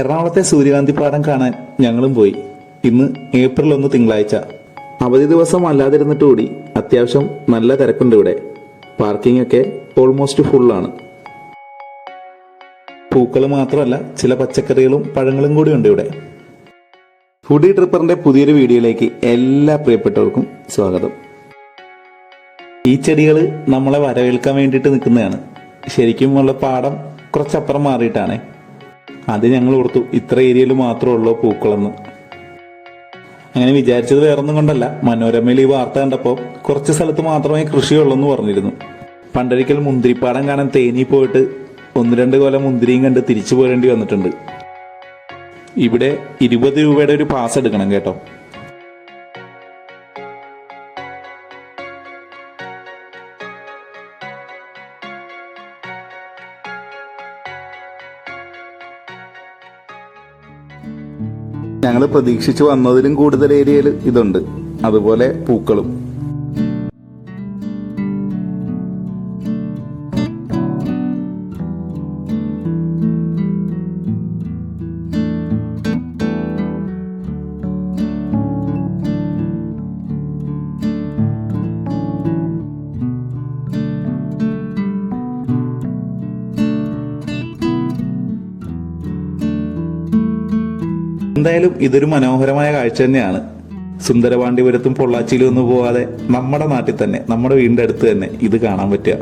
എറണാകുളത്തെ സൂര്യകാന്തി പാടം കാണാൻ ഞങ്ങളും പോയി. ഇന്ന് ഏപ്രിൽ ഒന്ന് തിങ്കളാഴ്ച. അവധി ദിവസം അല്ലാതിരുന്നിട്ട് കൂടി അത്യാവശ്യം നല്ല തിരക്കുണ്ട് ഇവിടെ. പാർക്കിംഗ് ഒക്കെ ഓൾമോസ്റ്റ് ഫുള്ളാണ് പൂക്കൾ മാത്രമല്ല ചില പച്ചക്കറികളും പഴങ്ങളും കൂടി ഉണ്ട് ഇവിടെ. ഫുഡി ട്രിപ്പറിന്റെ പുതിയൊരു വീഡിയോയിലേക്ക് എല്ലാ പ്രിയപ്പെട്ടവർക്കും സ്വാഗതം. ഈ ചെടികൾ നമ്മളെ വരവേൽക്കാൻ വേണ്ടിയിട്ട് നിൽക്കുന്നതാണ്. ശരിക്കും ഉള്ള പാടം കുറച്ചപ്പുറം മാറിയിട്ടാണ്. അത് ഞങ്ങൾ ഓർത്തു ഇത്ര ഏരിയയിൽ മാത്രമേ ഉള്ളൂ പൂക്കളെന്ന്. അങ്ങനെ വിചാരിച്ചത് വേറൊന്നും കൊണ്ടല്ല. മനോരമയിൽ ഈ വാർത്ത കണ്ടപ്പോൾ കുറച്ച് സ്ഥലത്ത് മാത്രമേ കൃഷിയുള്ളൂ പറഞ്ഞിരുന്നു. പണ്ടൊരിക്കൽ മുന്തിരിപ്പാടം കാണാൻ തേനി പോയിട്ട് ഒന്ന് രണ്ട് കൊല്ലം മുന്തിരിയും കണ്ട് തിരിച്ചു പോരേണ്ടി വന്നിട്ടുണ്ട്. ഇവിടെ ഇരുപത് രൂപയുടെ ഒരു പാസ് എടുക്കണം കേട്ടോ. ഞങ്ങൾ പ്രതീക്ഷിച്ചു വന്നതിലും കൂടുതൽ ഏരിയയിൽ ഇതുണ്ട്. അതുപോലെ പൂക്കളും. എന്തായാലും ഇതൊരു മനോഹരമായ കാഴ്ച തന്നെയാണ്. സുന്ദരപാണ്ഡിപുരത്തും പൊള്ളാച്ചിയിലും ഒന്നും പോവാതെ നമ്മുടെ നാട്ടിൽ തന്നെ നമ്മുടെ വീടിന്റെ അടുത്ത് തന്നെ ഇത് കാണാൻ പറ്റുക.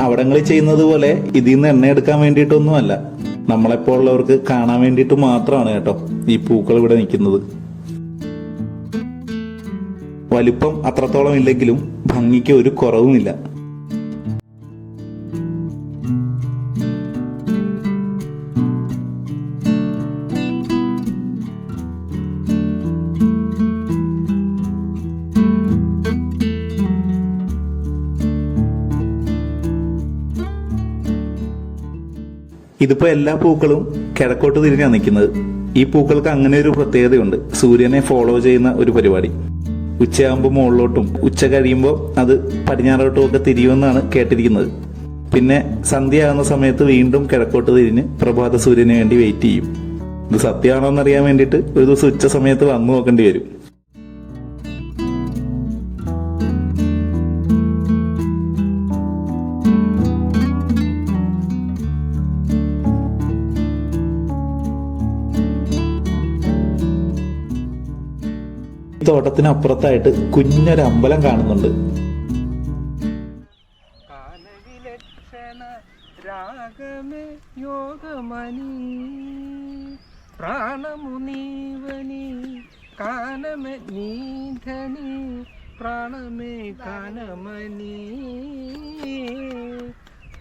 അവിടങ്ങളിൽ ചെയ്യുന്നത് പോലെ ഇതിൽ നിന്ന് എണ്ണ എടുക്കാൻ വേണ്ടിയിട്ടൊന്നുമല്ല. നമ്മളെപ്പോലുള്ളവർക്ക് കാണാൻ വേണ്ടിയിട്ട് മാത്രമാണ് കേട്ടോ ഈ പൂക്കൾ ഇവിടെ നിൽക്കുന്നത്. വലിപ്പം അത്രത്തോളം ഇല്ലെങ്കിലും ഭംഗിക്ക് ഒരു കുറവുമില്ല. ഇതിപ്പോ എല്ലാ പൂക്കളും കിഴക്കോട്ട് തിരിഞ്ഞാണ് നിൽക്കുന്നത് ഈ പൂക്കൾക്ക് അങ്ങനെ ഒരു പ്രത്യേകതയുണ്ട്. സൂര്യനെ ഫോളോ ചെയ്യുന്ന ഒരു പരിപാടി. ഉച്ചയാകുമ്പോൾ മുകളിലോട്ടും ഉച്ച കഴിയുമ്പോൾ അത് പടിഞ്ഞാറോട്ടും ഒക്കെ തിരിയുമെന്നാണ് കേട്ടിരിക്കുന്നത്. പിന്നെ സന്ധ്യയാകുന്ന സമയത്ത് വീണ്ടും കിഴക്കോട്ട് തിരിഞ്ഞ് പ്രഭാത സൂര്യന് വേണ്ടി വെയിറ്റ് ചെയ്യും. ഇത് സത്യമാണോ എന്നറിയാൻ വേണ്ടിയിട്ട് ഒരു ദിവസം ഉച്ച സമയത്ത് വന്നു നോക്കേണ്ടി വരും. തോട്ടത്തിനപ്പുറത്തായിട്ട് കുഞ്ഞൊരു അമ്പലം കാണുന്നുണ്ട് രാഗമേ യോഗമണി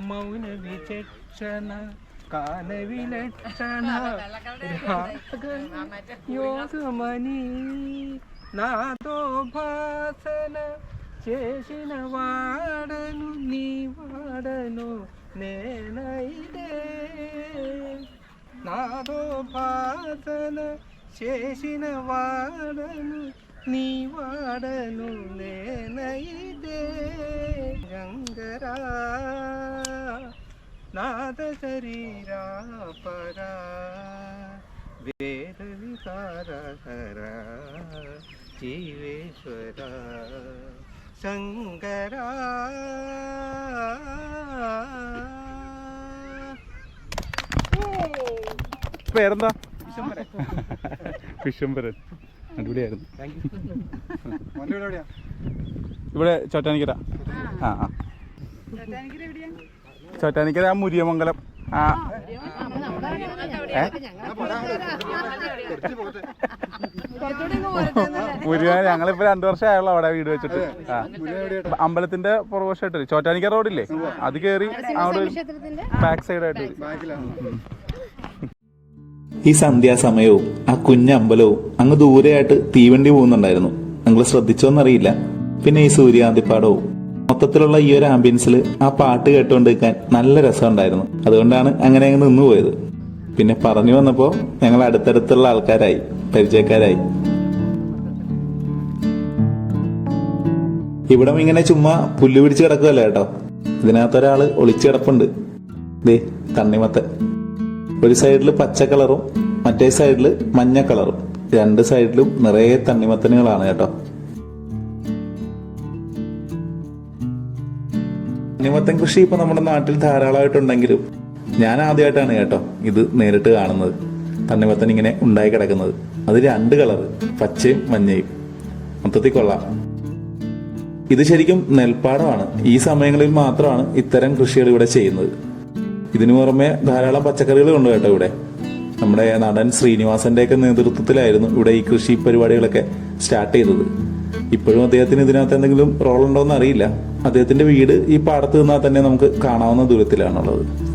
മൗന വിചക്ഷണ യോഗമണി నాతో భాసన చేసిన వాడను నీ వాడను నేనైతే. నాతో భాసన చేసిన వాడను నీ వాడను నేనైతే. గంగరా నాద శరీరా పరా. വേദവിഹാരഹര ജീവേശ്വര ശങ്കര. പേരെന്താ? വിശംബരൻ. അടിപൊളിയായിരുന്നു. ഇവിടെ ചോറ്റാനിക്കര. ആ. ചോറ്റാനിക്കര മുരിയമംഗലം. ആ. മുരിയ ഞങ്ങളിപ്പോ രണ്ടു വർഷം അവിടെ വീട് വെച്ചിട്ട്. അമ്പലത്തിന്റെ പുറകോശമായിട്ട് ചോറ്റാനിക്ക റോഡില്ലേ? അത് കേറി അവിടെ ബാക്ക് സൈഡായിട്ട് ഈ സന്ധ്യാസമയവും ആ കുഞ്ഞമ്പലവും അങ്ങ് ദൂരെയായിട്ട് തീവണ്ടി പോകുന്നുണ്ടായിരുന്നു. നിങ്ങൾ ശ്രദ്ധിച്ചോന്നറിയില്ല. പിന്നെ ഈ സൂര്യാന്തിപ്പാടവും. മൊത്തത്തിലുള്ള ഈ ഒരു ആംബിയൻസിൽ ആ പാട്ട് കേട്ടുകൊണ്ട് നിൽക്കാൻ നല്ല രസമുണ്ടായിരുന്നു. അതുകൊണ്ടാണ് അങ്ങനെ അങ്ങ് നിന്നു പോയത്. പിന്നെ പറഞ്ഞു വന്നപ്പോ ഞങ്ങൾ അടുത്തടുത്തുള്ള ആൾക്കാരായി പരിചയക്കാരായി. ഇവിടം ഇങ്ങനെ ചുമ്മാ പുല്ല് പിടിച്ച് കിടക്കുകയല്ല കേട്ടോ? ഇതിനകത്തൊരാൾ ഒളിച്ചു കിടപ്പുണ്ട്. ദേ തണ്ണിമത്തൻ. ഒരു സൈഡിൽ പച്ച കളറും മറ്റേ സൈഡിൽ മഞ്ഞ കളറും. രണ്ട് സൈഡിലും നിറയെ തണ്ണിമത്തനുകളാണ് കേട്ടോ. തണ്ണിമത്തൻ കൃഷി ഇപ്പൊ നമ്മുടെ നാട്ടിൽ ധാരാളമായിട്ടുണ്ടെങ്കിലും ഞാൻ ആദ്യമായിട്ടാണ് കേട്ടോ ഇത് നേരിട്ട് കാണുന്നത്. തണ്ണിമത്തൻ ഇങ്ങനെ ഉണ്ടായി കിടക്കുന്നത്. അത് രണ്ട് കളർ പച്ചയും മഞ്ഞയും. മൊത്തത്തിൽ കൊള്ളാം. ഇത് ശരിക്കും നെൽപ്പാടമാണ്. ഈ സമയങ്ങളിൽ മാത്രമാണ് ഇത്തരം കൃഷികൾ ഇവിടെ ചെയ്യുന്നത്. ഇതിനു പുറമെ ധാരാളം പച്ചക്കറികൾ ഉണ്ട് കേട്ടോ ഇവിടെ. നമ്മുടെ നടൻ ശ്രീനിവാസന്റെ ഒക്കെ നേതൃത്വത്തിലായിരുന്നു ഇവിടെ ഈ കൃഷി പരിപാടികളൊക്കെ സ്റ്റാർട്ട് ചെയ്തത്. ഇപ്പോഴും അദ്ദേഹത്തിന് ഇതിനകത്ത് എന്തെങ്കിലും റോൾ ഉണ്ടോ എന്ന് അറിയില്ല. അദ്ദേഹത്തിന്റെ വീട് ഈ പാടത്ത് നിന്നാൽ തന്നെ നമുക്ക് കാണാവുന്ന ദൂരത്തിലാണുള്ളത്.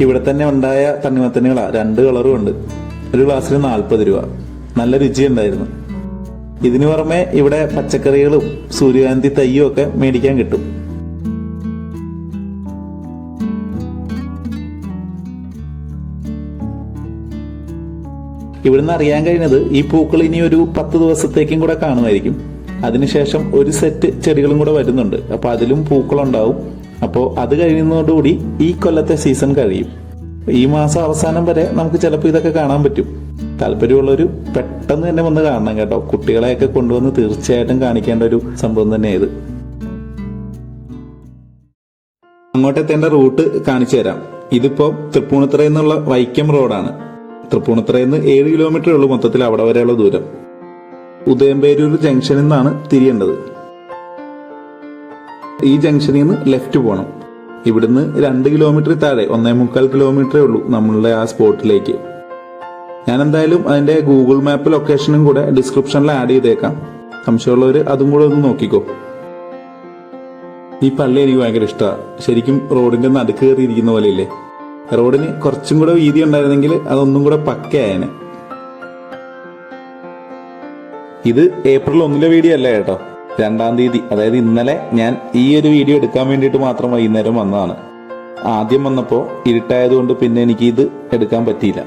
ഇവിടെ തന്നെ ഉണ്ടായ തണ്ണിമത്തനുകളാ. രണ്ട് കളറും ഉണ്ട്. ഒരു ഗ്ലാസ്സിന് നാൽപ്പത് രൂപ. നല്ല രുചിയുണ്ടായിരുന്നു. ഇതിനു പുറമെ ഇവിടെ പച്ചക്കറികളും സൂര്യകാന്തി തയ്യും ഒക്കെ മേടിക്കാൻ കിട്ടും. ഇവിടുന്ന് അറിയാൻ കഴിഞ്ഞത് ഈ പൂക്കൾ ഇനി ഒരു പത്ത് ദിവസത്തേക്കും കൂടെ കാണുമായിരിക്കും. അതിനുശേഷം ഒരു സെറ്റ് ചെടികളും കൂടെ വരുന്നുണ്ട്. അപ്പൊ അതിലും പൂക്കളുണ്ടാവും. അപ്പോൾ അത് കഴിയുന്നതോടുകൂടി ഈ കൊല്ലത്തെ സീസൺ കഴിയും. ഈ മാസം അവസാനം വരെ നമുക്ക് ചിലപ്പോൾ ഇതൊക്കെ കാണാൻ പറ്റും. താല്പര്യമുള്ളവർ പെട്ടെന്ന് തന്നെ വന്ന് കാണണം കേട്ടോ. കുട്ടികളെയൊക്കെ കൊണ്ടുവന്ന് തീർച്ചയായിട്ടും കാണിക്കേണ്ട ഒരു സംഭവം തന്നെയാണ് ഇത് അങ്ങോട്ടെത്തേണ്ട റൂട്ട് കാണിച്ചു തരാം. ഇതിപ്പോ തൃപ്പൂണിത്തറയിൽ നിന്നുള്ള വൈക്കം റോഡാണ്. തൃപ്പൂണിത്തറയിൽ നിന്ന് ഏഴ് കിലോമീറ്റർ ഉള്ളൂ മൊത്തത്തിൽ അവിടെ വരെയുള്ള ദൂരം. ഉദയംപേരൂർ ജംഗ്ഷനിൽ നിന്നാണ് തിരിയേണ്ടത്. ഈ ജംഗ്ഷനിൽ നിന്ന് ലെഫ്റ്റ് പോകണം ഇവിടുന്ന് രണ്ട് കിലോമീറ്റർ താഴെ ഒന്നേ മുക്കാൽ കിലോമീറ്ററേ ഉള്ളൂ നമ്മളുടെ ആ സ്പോട്ടിലേക്ക്. ഞാൻ എന്തായാലും അതിന്റെ ഗൂഗിൾ മാപ്പ് ലൊക്കേഷനും കൂടെ ഡിസ്ക്രിപ്ഷനിൽ ആഡ് ചെയ്തേക്കാം. സംശയമുള്ളവർ അതും കൂടെ ഒന്ന് നോക്കിക്കോ. ഈ പള്ളി എനിക്ക് ഭയങ്കര ഇഷ്ടമാണ് ശരിക്കും റോഡിന്റെ നടുക്ക് കയറിയിരിക്കുന്ന പോലെ ഇല്ലേ റോഡിന് കുറച്ചും കൂടെ വീതി ഉണ്ടായിരുന്നെങ്കിൽ അതൊന്നും കൂടെ പക്കയായനെ. ഇത് ഏപ്രിൽ ഒന്നിലെ വീഡിയോ അല്ല കേട്ടോ രണ്ടാം തീയതി അതായത് ഇന്നലെ ഞാൻ ഈ ഒരു വീഡിയോ എടുക്കാൻ വേണ്ടിയിട്ട് മാത്രം വൈകുന്നേരം വന്നതാണ്. ആദ്യം വന്നപ്പോൾ ഇരുട്ടായതുകൊണ്ട് പിന്നെ എനിക്ക് ഇത് എടുക്കാൻ പറ്റിയില്ല.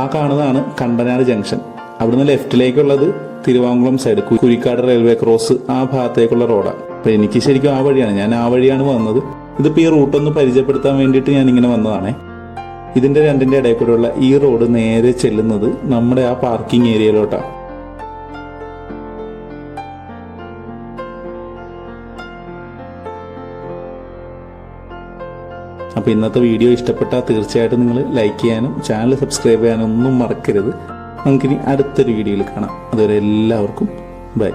ആ കാണുന്നതാണ് കണ്ടനാട് ജംഗ്ഷൻ. അവിടുന്ന് ലെഫ്റ്റിലേക്കുള്ളത് Thiruvankulam side Kurikkad railway cross ആ ഭാഗത്തേക്കുള്ള റോഡാണ് അപ്പൊ എനിക്ക് ശരിക്കും ആ വഴിയാണ് ഞാൻ ആ വഴിയാണ് വന്നത്. ഇതിപ്പോ ഈ റൂട്ടൊന്ന് പരിചയപ്പെടുത്താൻ വേണ്ടിയിട്ട് ഞാൻ ഇങ്ങനെ വന്നതാണേ. ഇതിന്റെ രണ്ടിന്റെ ഇടയിൽ കൂടെയുള്ള ഈ റോഡ് നേരെ ചെല്ലുന്നത് നമ്മുടെ ആ പാർക്കിംഗ് ഏരിയയിലോട്ടാണ് അപ്പോൾ ഇന്നത്തെ വീഡിയോ ഇഷ്ടപ്പെട്ടാൽ തീർച്ചയായിട്ടും നിങ്ങൾ ലൈക്ക് ചെയ്യാനും ചാനൽ സബ്സ്ക്രൈബ് ചെയ്യാനും ഒന്നും മറക്കരുത്. നമുക്കിനി അടുത്തൊരു വീഡിയോയിൽ കാണാം. അതുവരെ എല്ലാവർക്കും ബൈ